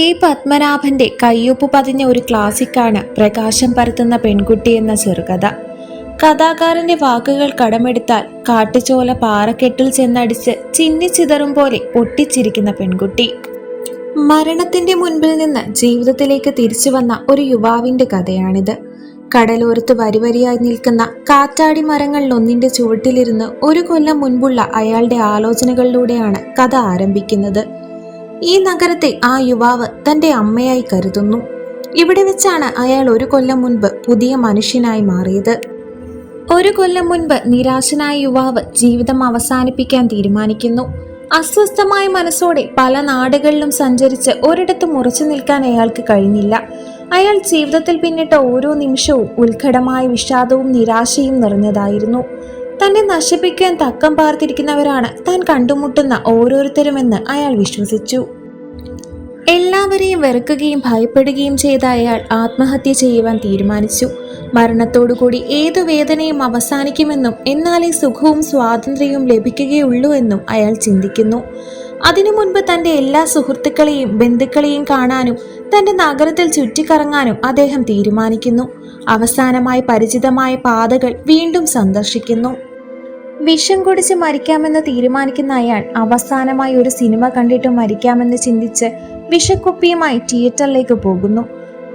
T പത്മനാഭന്റെ കയ്യൊപ്പ് പതിഞ്ഞ ഒരു ക്ലാസിക്കാണ് പ്രകാശം പരത്തുന്ന പെൺകുട്ടി എന്ന ചെറുകഥ. കഥാകാരന്റെ വാക്കുകൾ കടമെടുത്താൽ കാട്ടുചോല പാറക്കെട്ടിൽ ചെന്നടിച്ച് ചിന്നി ചിതറും പോലെ പൊട്ടിച്ചിരിക്കുന്ന പെൺകുട്ടി. മരണത്തിന്റെ മുൻപിൽ നിന്ന് ജീവിതത്തിലേക്ക് തിരിച്ചു വന്ന ഒരു യുവാവിന്റെ കഥയാണിത്. കടലോരത്ത് വരിവരിയായി നിൽക്കുന്ന കാറ്റാടി മരങ്ങളിൽ ഒന്നിന്റെ ചുവട്ടിലിരുന്ന് ഒരു കൊല്ലം മുൻപുള്ള അയാളുടെ ആലോചനകളിലൂടെയാണ് കഥ ആരംഭിക്കുന്നത്. ഈ നഗരത്തെ ആ യുവാവ് തന്റെ അമ്മയായി കരുതുന്നു. ഇവിടെ വെച്ചാണ് അയാൾ ഒരു കൊല്ലം മുൻപ് പുതിയ മനുഷ്യനായി മാറിയത്. ഒരു കൊല്ലം മുൻപ് നിരാശനായ യുവാവ് ജീവിതം അവസാനിപ്പിക്കാൻ തീരുമാനിക്കുന്നു. അസ്വസ്ഥമായ മനസ്സോടെ പല നാടുകളിലും സഞ്ചരിച്ച് ഒരിടത്തും ഉറച്ചു നിൽക്കാൻ അയാൾക്ക് കഴിഞ്ഞില്ല. അയാൾ ജീവിതത്തിൽ പിന്നിട്ട ഓരോ നിമിഷവും ഉത്കടമായ വിഷാദവും നിരാശയും നിറഞ്ഞതായിരുന്നു. തന്നെ നശിപ്പിക്കാൻ തക്കം പാർത്തിരിക്കുന്നവരാണ് താൻ കണ്ടുമുട്ടുന്ന ഓരോരുത്തരുമെന്ന് അയാൾ വിശ്വസിച്ചു. എല്ലാവരെയും വെറുക്കുകയും ഭയപ്പെടുകയും ചെയ്ത അയാൾ ആത്മഹത്യ ചെയ്യുവാൻ തീരുമാനിച്ചു. മരണത്തോടുകൂടി ഏതു വേദനയും അവസാനിക്കുമെന്നും എന്നാലേ സുഖവും സ്വാതന്ത്ര്യവും ലഭിക്കുകയുള്ളൂ എന്നും അയാൾ ചിന്തിക്കുന്നു. അതിനു മുൻപ് തന്റെ എല്ലാ സുഹൃത്തുക്കളെയും ബന്ധുക്കളെയും കാണാനും തന്റെ നഗരത്തിൽ ചുറ്റിക്കറങ്ങാനും അദ്ദേഹം തീരുമാനിക്കുന്നു. അവസാനമായി പരിചിതമായ പാതകൾ വീണ്ടും സന്ദർശിക്കുന്നു. വിഷം കുടിച്ച് മരിക്കാമെന്ന് തീരുമാനിക്കുന്ന അയാൾ അവസാനമായി ഒരു സിനിമ കണ്ടിട്ട് മരിക്കാമെന്ന് ചിന്തിച്ച് വിഷക്കുപ്പിയുമായി തിയേറ്ററിലേക്ക് പോകുന്നു.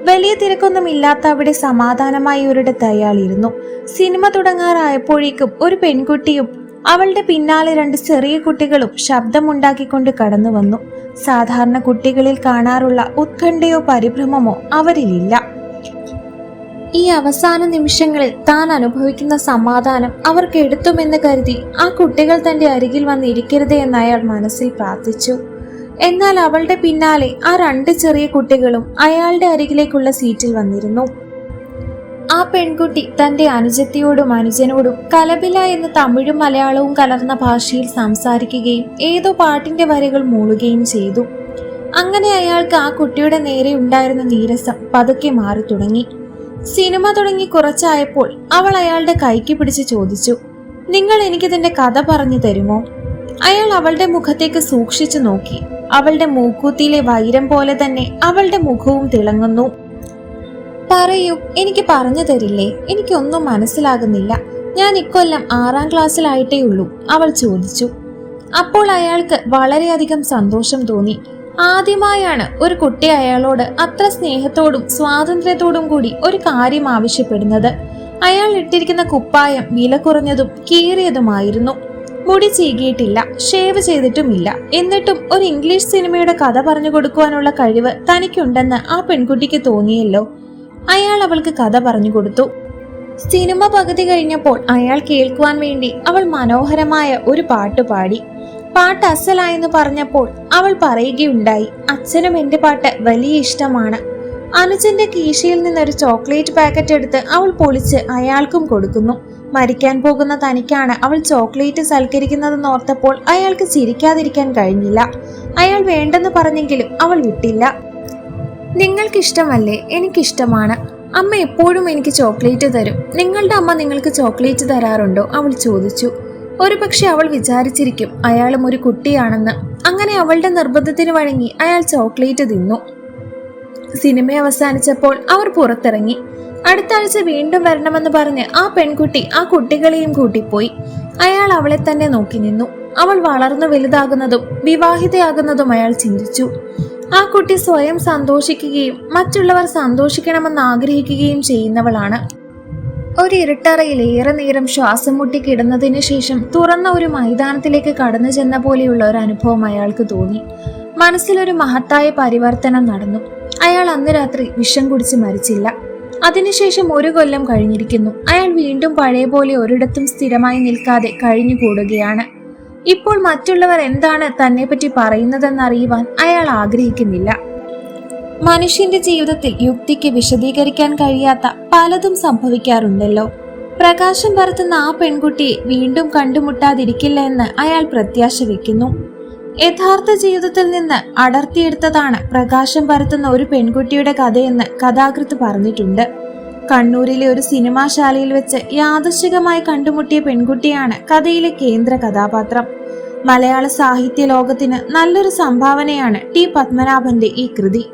വലിയ തിരക്കൊന്നും ഇല്ലാത്ത അവിടെ സമാധാനമായി ഒരിടത്ത് അയാൾ ഇരുന്നു. സിനിമ തുടങ്ങാറായപ്പോഴേക്കും ഒരു പെൺകുട്ടിയും അവളുടെ പിന്നാലെ രണ്ട് ചെറിയ കുട്ടികളും ശബ്ദമുണ്ടാക്കിക്കൊണ്ട് കടന്നു വന്നു സാധാരണ കുട്ടികളിൽ കാണാറുള്ള ഉത്കണ്ഠയോ പരിഭ്രമമോ അവരിലില്ല. ഈ അവസാന നിമിഷങ്ങളിൽ താൻ അനുഭവിക്കുന്ന സമാധാനം അവർക്ക് എടുത്തുമെന്ന് കരുതി ആ കുട്ടികൾ തന്റെ അരികിൽ വന്നിരിക്കരുതേ എന്ന് അയാൾ മനസ്സിൽ പ്രാർത്ഥിച്ചു. എന്നാൽ അവളുടെ പിന്നാലെ ആ രണ്ട് ചെറിയ കുട്ടികളും അയാളുടെ അരികിലേക്കുള്ള സീറ്റിൽ വന്നിരുന്നു. ആ പെൺകുട്ടി തന്റെ അനുജത്തിയോടും അനുജനോടും കലബില എന്ന് തമിഴും മലയാളവും കലർന്ന ഭാഷയിൽ സംസാരിക്കുകയും ഏതോ പാട്ടിന്റെ വരകൾ മൂളുകയും ചെയ്തു. അങ്ങനെ അയാൾക്ക് ആ കുട്ടിയുടെ നേരെ ഉണ്ടായിരുന്ന നീരസം പതുക്കെ മാറി തുടങ്ങി സിനിമ തുടങ്ങി കുറച്ചായപ്പോൾ അവൾ അയാളുടെ കൈക്ക് പിടിച്ച് ചോദിച്ചു നിങ്ങൾ എനിക്ക് എനിക്കിതിന്റെ കഥ പറഞ്ഞു തരുമോ? അയാൾ അവളുടെ മുഖത്തേക്ക് സൂക്ഷിച്ചു നോക്കി. അവളുടെ മൂക്കൂത്തിയിലെ വൈരം പോലെ തന്നെ അവളുടെ മുഖവും തിളങ്ങുന്നു. പറയൂ എനിക്ക് പറഞ്ഞു തരില്ലേ? എനിക്കൊന്നും മനസ്സിലാകുന്നില്ല. ഞാൻ ഇക്കൊല്ലം ആറാം ക്ലാസ്സിലായിട്ടേ ഉള്ളൂ അവൾ ചോദിച്ചു. അപ്പോൾ അയാൾക്ക് വളരെയധികം സന്തോഷം തോന്നി. ആദ്യമായാണ് ഒരു കുട്ടി അയാളോട് അത്ര സ്നേഹത്തോടും സ്വാതന്ത്ര്യത്തോടും കൂടി ഒരു കാര്യം ആവശ്യപ്പെടുന്നത്. അയാൾ ഇട്ടിരിക്കുന്ന കുപ്പായം വില കുറഞ്ഞതും കീറിയതുമായിരുന്നു. മുടി ചീകിയിട്ടില്ല ഷേവ് ചെയ്തിട്ടുമില്ല. എന്നിട്ടും ഒരു ഇംഗ്ലീഷ് സിനിമയുടെ കഥ പറഞ്ഞു കൊടുക്കുവാനുള്ള കഴിവ് തനിക്കുണ്ടെന്ന് ആ പെൺകുട്ടിക്ക് തോന്നിയല്ലോ. അയാൾ അവൾക്ക് കഥ പറഞ്ഞു കൊടുത്തു. സിനിമ പകുതി കഴിഞ്ഞപ്പോൾ അയാൾ കേൾക്കുവാൻ വേണ്ടി അവൾ മനോഹരമായ ഒരു പാട്ട് പാടി. പാട്ട് അസലായെന്ന് പറഞ്ഞപ്പോൾ അവൾ പറയുകയുണ്ടായി അച്ഛനും എന്റെ പാട്ട് വലിയ ഇഷ്ടമാണ്. അനുജന്റെ കീശയിൽ നിന്നൊരു ചോക്ലേറ്റ് പാക്കറ്റ് എടുത്ത് അവൾ പൊളിച്ച് അയാൾക്കും കൊടുക്കുന്നു. മരിക്കാൻ പോകുന്ന തനിക്കാണ് അവൾ ചോക്ലേറ്റ് സൽക്കരിക്കുന്നതെന്ന് ഓർത്തപ്പോൾ അയാൾക്ക് ചിരിക്കാതിരിക്കാൻ കഴിഞ്ഞില്ല. അയാൾ വേണ്ടെന്ന് പറഞ്ഞെങ്കിലും അവൾ വിട്ടില്ല. നിങ്ങൾക്കിഷ്ടമല്ലേ? എനിക്കിഷ്ടമാണ്. അമ്മ എപ്പോഴും എനിക്ക് ചോക്ലേറ്റ് തരും. നിങ്ങളുടെ അമ്മ നിങ്ങൾക്ക് ചോക്ലേറ്റ് തരാറുണ്ടോ? അവൾ ചോദിച്ചു. ഒരു പക്ഷെ അവൾ വിചാരിച്ചിരിക്കും അയാളും ഒരു കുട്ടിയാണെന്ന്. അങ്ങനെ അവളുടെ നിർബന്ധത്തിന് വഴങ്ങി അയാൾ ചോക്ലേറ്റ് തിന്നു. സിനിമ അവസാനിച്ചപ്പോൾ അവർ പുറത്തിറങ്ങി. അടുത്ത ആഴ്ച വീണ്ടും വരണമെന്ന് പറഞ്ഞ് ആ പെൺകുട്ടി ആ കുട്ടികളെയും കൂട്ടിപ്പോയി. അയാൾ അവളെ തന്നെ നോക്കി നിന്നു. അവൾ വളർന്നു വലുതാകുന്നതും വിവാഹിതയാകുന്നതും അയാൾ ചിന്തിച്ചു. ആ കുട്ടി സ്വയം സന്തോഷിക്കുകയും മറ്റുള്ളവർ സന്തോഷിക്കണമെന്ന് ആഗ്രഹിക്കുകയും ചെയ്യുന്നവളാണ്. ഒരു ഇരുട്ടറയിൽ ഏറെ നേരം ശ്വാസം മുട്ടി കിടന്നതിന് ശേഷം തുറന്ന ഒരു മൈതാനത്തിലേക്ക് കടന്നു ചെന്ന പോലെയുള്ള ഒരു അനുഭവം അയാൾക്ക് തോന്നി. മനസ്സിലൊരു മഹത്തായ പരിവർത്തനം നടന്നു. അയാൾ അന്ന് രാത്രി വിഷം കുടിച്ച് മരിച്ചില്ല. അതിനുശേഷം ഒരു കൊല്ലം കഴിഞ്ഞിരിക്കുന്നു. അയാൾ വീണ്ടും പഴയ പോലെ ഒരിടത്തും സ്ഥിരമായി നിൽക്കാതെ കഴിഞ്ഞു കൂടുകയാണ്. ഇപ്പോൾ മറ്റുള്ളവർ എന്താണ് തന്നെപ്പറ്റി പറയുന്നതെന്നറിയുവാൻ അയാൾ ആഗ്രഹിക്കുന്നില്ല. മനുഷ്യന്റെ ജീവിതത്തിൽ യുക്തിക്ക് വിശദീകരിക്കാൻ കഴിയാത്ത പലതും സംഭവിക്കാറുണ്ടല്ലോ. പ്രകാശം പരത്തുന്ന ആ പെൺകുട്ടിയെ വീണ്ടും കണ്ടുമുട്ടാതിരിക്കില്ല എന്ന് അയാൾ പ്രത്യാശ വെക്കുന്നു. യഥാർത്ഥ ജീവിതത്തിൽ നിന്ന് അടർത്തിയെടുത്തതാണ് പ്രകാശം പരത്തുന്ന ഒരു പെൺകുട്ടിയുടെ കഥയെന്ന് കഥാകൃത്ത് പറഞ്ഞിട്ടുണ്ട്. കണ്ണൂരിലെ ഒരു സിനിമാശാലയിൽ വെച്ച് യാദൃശികമായി കണ്ടുമുട്ടിയ പെൺകുട്ടിയാണ് കഥയിലെ കേന്ദ്ര കഥാപാത്രം. മലയാള സാഹിത്യ ലോകത്തിന് നല്ലൊരു സംഭാവനയാണ് ടി പത്മനാഭന്റെ ഈ കൃതി.